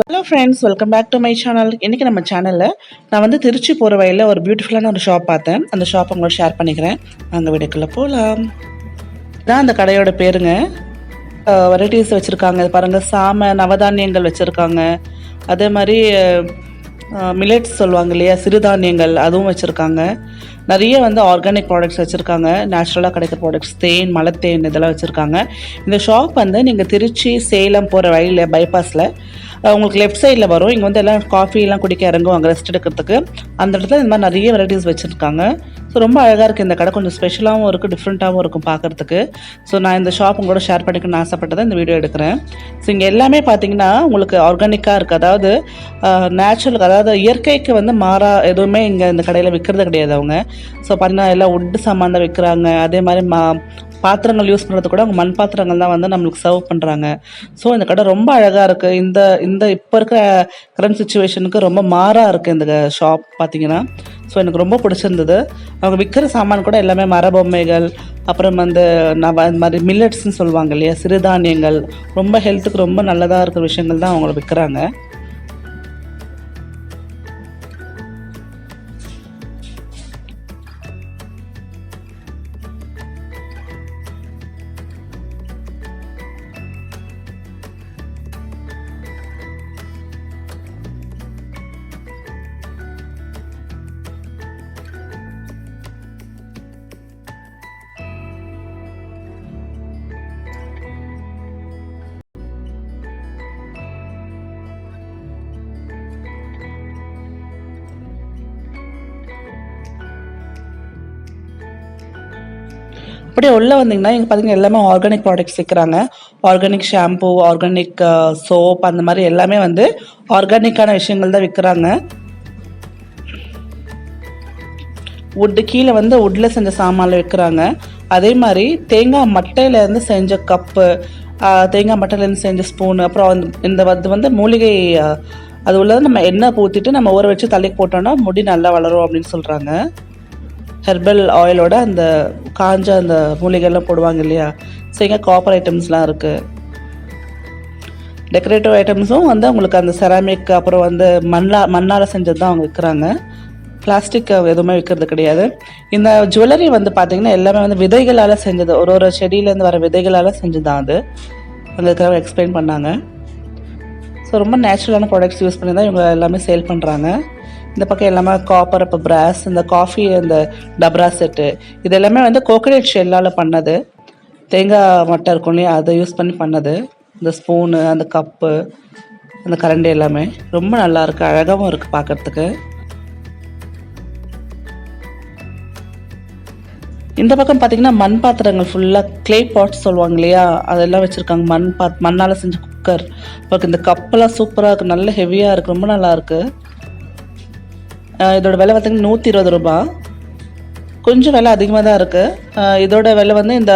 Hello friends welcome back to my channel இன்றைக்கி நம்ம சேனலில் நான் வந்து திருச்சி போகிற வழியில் ஒரு பியூட்டிஃபுல்லான ஒரு ஷாப் பார்த்தேன். அந்த ஷாப் உங்களோட ஷேர் பண்ணிக்கிறேன். அங்கே வீடுக்குள்ளே போகலாம் இதான் அந்த கடையோட பேருங்க. வெரைட்டிஸ் வச்சுருக்காங்க. பாருங்கள் சாம நவதானியங்கள் வச்சுருக்காங்க. அதே மாதிரி மில்லட்ஸ் சொல்லுவாங்க இல்லையா சிறுதானியங்கள் அதுவும் வச்சுருக்காங்க. நிறைய வந்து ஆர்கானிக் ப்ராடக்ட்ஸ் வச்சுருக்காங்க. நேச்சுரலாக கிடைக்கிற ப்ராடக்ட்ஸ் தேன் மலத்தேன் இதெல்லாம் வச்சுருக்காங்க. இந்த ஷாப் வந்து நீங்கள் திருச்சி சேலம் போகிற வழியில் பைபாஸில் உங்களுக்கு லெஃப்ட் சைடில் வரும். இங்கே வந்து எல்லாம் காஃபிலாம் குடிக்க இறங்குவாங்க ரெஸ்ட் எடுக்கிறதுக்கு. அந்த இடத்துல இந்த மாதிரி நிறைய வெரைட்டிஸ் வச்சுருக்காங்க. ஸோ ரொம்ப அழகாக இருக்குது இந்த கடை. கொஞ்சம் ஸ்பெஷலாகவும் இருக்குது டிஃப்ரெண்ட்டாகவும் இருக்கும் பார்க்குறதுக்கு. ஸோ நான் இந்த ஷாப் உங்களோட ஷேர் பண்ணிக்கணும்னு ஆசைப்பட்டதை இந்த வீடியோ எடுக்கிறேன். ஸோ இங்கே எல்லாமே பார்த்தீங்கன்னா உங்களுக்கு ஆர்கானிக்காக இருக்குது அதாவது நேச்சுரல் அதாவது இயற்கைக்கு வந்து மாறா எதுவுமே இங்கே இந்த கடையில் விற்கிறது கிடையாது அவங்க. ஸோ பார்த்தீங்கன்னா எல்லாம் உட்டு சாமான் தான் விற்கிறாங்க அதே மாதிரி மா பாத்திரங்கள் யூஸ் பண்ணுறது கூட அவங்க மண் பாத்திரங்கள் தான் வந்து நம்மளுக்கு சர்வ் பண்ணுறாங்க ஸோ இந்த கடை ரொம்ப அழகாக இருக்குது இந்த இந்த இப்போ இருக்கிற கரண்ட் சுச்சுவேஷனுக்கு ரொம்ப மாறாக இருக்குது இந்த ஷாப் பார்த்தீங்கன்னா ஸோ எனக்கு ரொம்ப பிடிச்சிருந்தது. அவங்க விற்கிற சாமான் கூட எல்லாமே மரபொம்மைகள் அப்புறம் வந்து நான் இந்த மாதிரி மில்லட்ஸ்ன்னு சொல்லுவாங்க இல்லையா சிறுதானியங்கள். ரொம்ப ஹெல்த்துக்கு ரொம்ப நல்லதாக இருக்கிற விஷயங்கள் தான் அவங்கள விற்கிறாங்க அப்படியே உள்ளே வந்தீங்கன்னா இங்கே பார்த்தீங்கன்னா எல்லாமே ஆர்கானிக் ப்ராடக்ட்ஸ் விற்கிறாங்க ஆர்கானிக் ஷாம்பு ஆர்கானிக் சோப் அந்த மாதிரி எல்லாமே வந்து ஆர்கானிக்கான விஷயங்கள் தான் விற்கிறாங்க வுட்டு கீழே வந்து உட்டில் செஞ்ச சாமானில் விற்கிறாங்க அதே மாதிரி தேங்காய் மட்டையிலேருந்து செஞ்ச கப்பு uh, தேங்காய் மட்டையிலேருந்து செஞ்ச ஸ்பூனு அப்புறம் இந்த இது வந்து மூலிகை uh, அது உள்ளது நம்ம எண்ணெய் ஊற்றிட்டு நம்ம ஊற வச்சு தலைக்கு போட்டோம்னா முடி நல்லா வளரும் அப்படின்னு சொல்கிறாங்க ஹெர்பல் ஆயிலோட அந்த காஞ்ச அந்த மூலிகைலாம் போடுவாங்க இல்லையா? ஸோ இங்கே காப்பர் ஐட்டம்ஸ்லாம் இருக்குது டெக்கரேட்டிவ் ஐட்டம்ஸும் வந்து அவங்களுக்கு அந்த செராமிக் அப்புறம் வந்து மண்ணா மண்ணால் செஞ்சது தான் அவங்க விற்கிறாங்க பிளாஸ்டிக் எதுவுமே விற்கிறது கிடையாது. இந்த ஜுவல்லரி வந்து பார்த்திங்கன்னா எல்லாமே வந்து விதைகளால் செஞ்சது. ஒரு ஒரு செடியிலேருந்து வர விதைகளால் செஞ்சது தான் அது. அங்கே இருக்கிறவங்க எக்ஸ்பிளைன் பண்ணாங்க. ஸோ ரொம்ப நேச்சுரலான ப்ராடக்ட்ஸ் யூஸ் பண்ணி தான் இவங்க எல்லாமே சேல் பண்ணுறாங்க இந்த பக்கம் எல்லாமே காப்பர் அப்போ பிராஸ் இந்த காஃபி இந்த டப்ரா செட்டு இது எல்லாமே வந்து கோகனட் ஷெல்லால் பண்ணது. தேங்காய் மட்டை இருக்கும் இல்லையா அதை யூஸ் பண்ணி பண்ணது. இந்த ஸ்பூனு அந்த கப்பு அந்த கரண்டி எல்லாமே. ரொம்ப நல்லா இருக்குது அழகாகவும் இருக்குது பார்க்குறதுக்கு இந்த பக்கம் பார்த்தீங்கன்னா மண் பாத்திரங்கள் ஃபுல்லாக க்ளே பாட்ஸ் சொல்லுவாங்க இல்லையா அதெல்லாம் வச்சுருக்காங்க. மண் பாத் மண்ணால் செஞ்ச குக்கர் இப்போ இந்த கப்பெல்லாம் சூப்பராக இருக்குது நல்ல ஹெவியாக இருக்குது ரொம்ப நல்லா இருக்குது இதோட விலை பார்த்திங்கன்னா நூற்றி இருபது ரூபா. கொஞ்சம் விலை அதிகமாக தான் இருக்குது இதோட விலை வந்து இந்த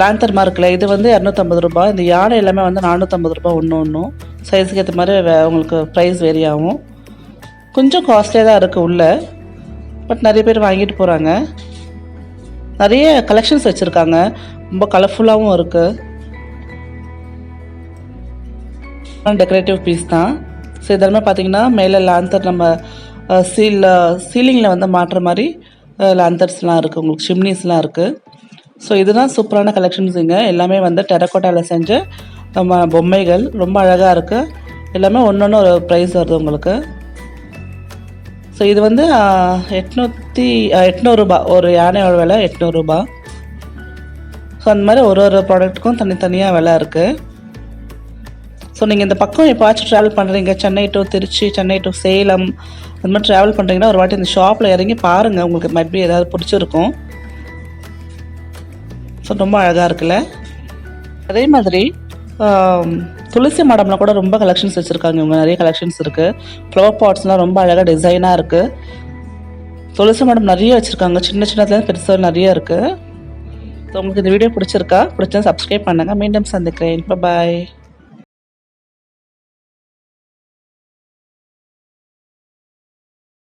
லேந்தர் மார்க்கில் இது வந்து இரநூத்தம்பது ரூபா. இந்த யானை எல்லாமே வந்து நானூற்றம்பது ரூபா ஒன்று ஒன்றும் சைஸுக்கு ஏற்ற மாதிரி உங்களுக்கு ப்ரைஸ் வேரி ஆகும். கொஞ்சம் காஸ்ட்லியாக தான் இருக்குது உள்ளே. பட் நிறைய பேர் வாங்கிட்டு போகிறாங்க நிறைய கலெக்ஷன்ஸ் வச்சுருக்காங்க. ரொம்ப கலர்ஃபுல்லாகவும் இருக்குது டெக்கரேட்டிவ் பீஸ் தான். ஸோ இதெல்லாமே பார்த்தீங்கன்னா மேலே லாந்தர் நம்ம சீலில் சீலிங்கில் வந்து மாட்டுற மாதிரி லாந்தர்ஸ்லாம் இருக்குது உங்களுக்கு சிம்னிஸ்லாம் இருக்குது ஸோ இதுதான் சூப்பரான கலெக்ஷன்ஸுங்க எல்லாமே வந்து டெரக்கோட்டாவில் செஞ்ச நம்ம பொம்மைகள். ரொம்ப அழகாக இருக்குது எல்லாமே ஒன்று ஒன்று ஒரு ப்ரைஸ் வருது உங்களுக்கு. ஸோ இது வந்து எட்நூற்றி எட்நூறுரூபா ஒரு யானையோட விலை எட்நூறுரூபா ஸோ அந்த மாதிரி ஒரு ஒரு ப்ராடக்ட்டுக்கும் தனித்தனியாக விலை இருக்குது ஸோ நீங்கள் இந்த பக்கம் எப்போச்சும் ட்ராவல் பண்ணுறீங்க சென்னை டு திருச்சி சென்னை டு சேலம் அந்த மாதிரி ட்ராவல் பண்ணுறீங்கன்னா ஒரு வாட்டி இந்த ஷாப்பில் இறங்கி பாருங்கள் உங்களுக்கு மேபி ஏதாவது பிடிச்சிருக்கும். ஸோ ரொம்ப அழகாக இருக்குல்ல? அதே மாதிரி துளசி மாடம்ல கூட ரொம்ப கலெக்ஷன்ஸ் வச்சுருக்காங்க. இவங்க நிறைய கலெக்ஷன்ஸ் இருக்குது ஃப்ளவர் பாட்ஸ்லாம் ரொம்ப அழகாக டிசைனாக இருக்குது துளசி மாடம் நிறைய வச்சுருக்காங்க. சின்ன சின்னதுலேருந்து பெருசாக நிறைய இருக்குது ஸோ உங்களுக்கு இந்த வீடியோ பிடிச்சிருக்கா? பிடிச்சா சப்ஸ்கிரைப் பண்ணுங்கள் மீண்டும் சந்திக்கிறேன். பாய்